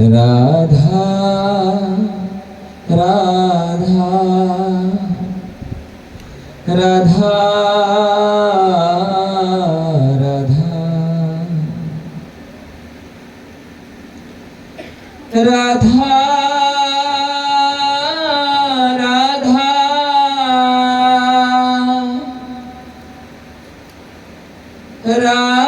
Radha Radha Radha Radha Radha Ra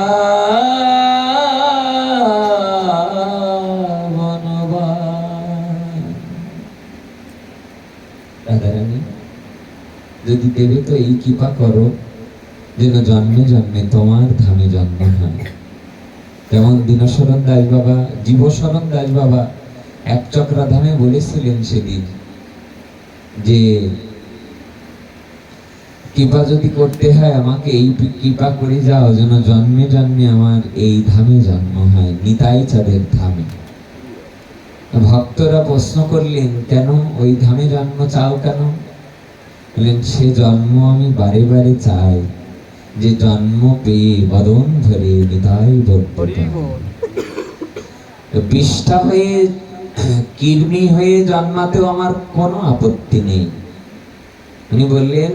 Radharani যদি দেবে তো এই কৃপা করো, যেন জন্মে জন্মে তোমার ধামে জন্ম হয়। যেমন দীনশরণ দাস বাবা, জীবশরণ দাস বাবা এক চক্রা ধামে বলেছিলেন সেদিন যে, কৃপা যদি করতে হয় আমাকে এই কৃপা করে যাও, যেন জন্মে জন্মে আমার এই ধামে জন্ম হয়। নিতাই চাঁদের ধামে। ভক্তরা প্রশ্ন করলেন, কেন? ওই ধামে জন্ম চাও কেন? বললেন, সে জন্ম আমি বারে বারে চাই। যে জন্ম পেয়ে বদন ধরে নিতাই বিষ্ঠা হয়ে কৃমি হয়ে জন্মাতেও আমার কোনো আপত্তি নেই। উনি বললেন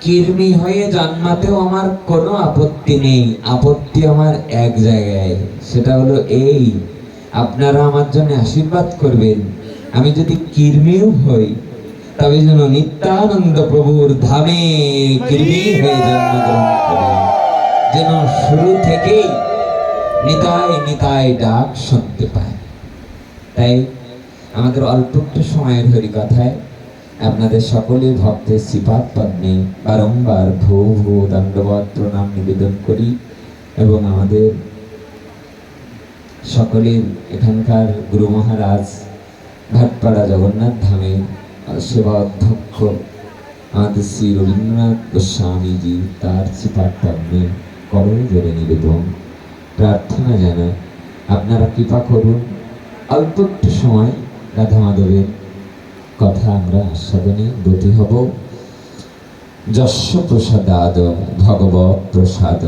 কৃমি হয়ে জন্মাতেও আমার কোনো আপত্তি নেই। আপত্তি আমার এক জায়গায়, সেটা হলো এই আপনারা আমার জন্য আশীর্বাদ করবেন। আমি যদি কৃমিও হই, তবে যেন নিত্যানন্দ প্রভুর ধামে কৃমি হয়ে জন্মগ্রহণ করে। যেন শুরু থেকেই নিতাই নিতাই ডাক শুনতে পায়। তাই আমাদের অল্প একটু সময়ের হরি কথায় আপনাদের সকলে ভক্তের শ্রীপাদ পদ্মে বারংবার ভূ ভূ দণ্ডবত প্রণাম নিবেদন করি এবং আমাদের সকলের এখানকার গুরু মহারাজ ভাটপাড়া জগন্নাথ ধামে সেবা অধ্যক্ষ আমাদের শ্রী রবীন্দ্রনাথ গোস্বামীজি তার পদ্মে করণ জোরে নিবেদন। প্রার্থনা জানায় আপনারা কৃপা করুন। অল্প একটু সময়, রাধা মাধবের কথা আমরা আস্বাদনে ব্রতী হব। যস্য প্রসাদাদ ভগবত প্রসাদ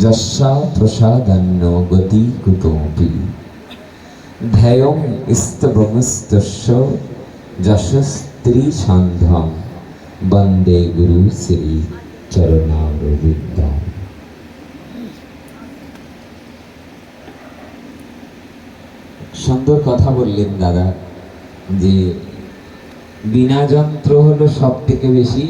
যস্যা প্রসাদান্ন গতি কুতোপি। ধ্যায়ং স্তবমস্তস্য যশস্ত্রী সন্ধম বন্দে গুরু শ্রী চরণারবিদ্যাম সুন্দর কথা বললেন দাদা যে বিনা যন্ত্র হলো সব থেকে বেশি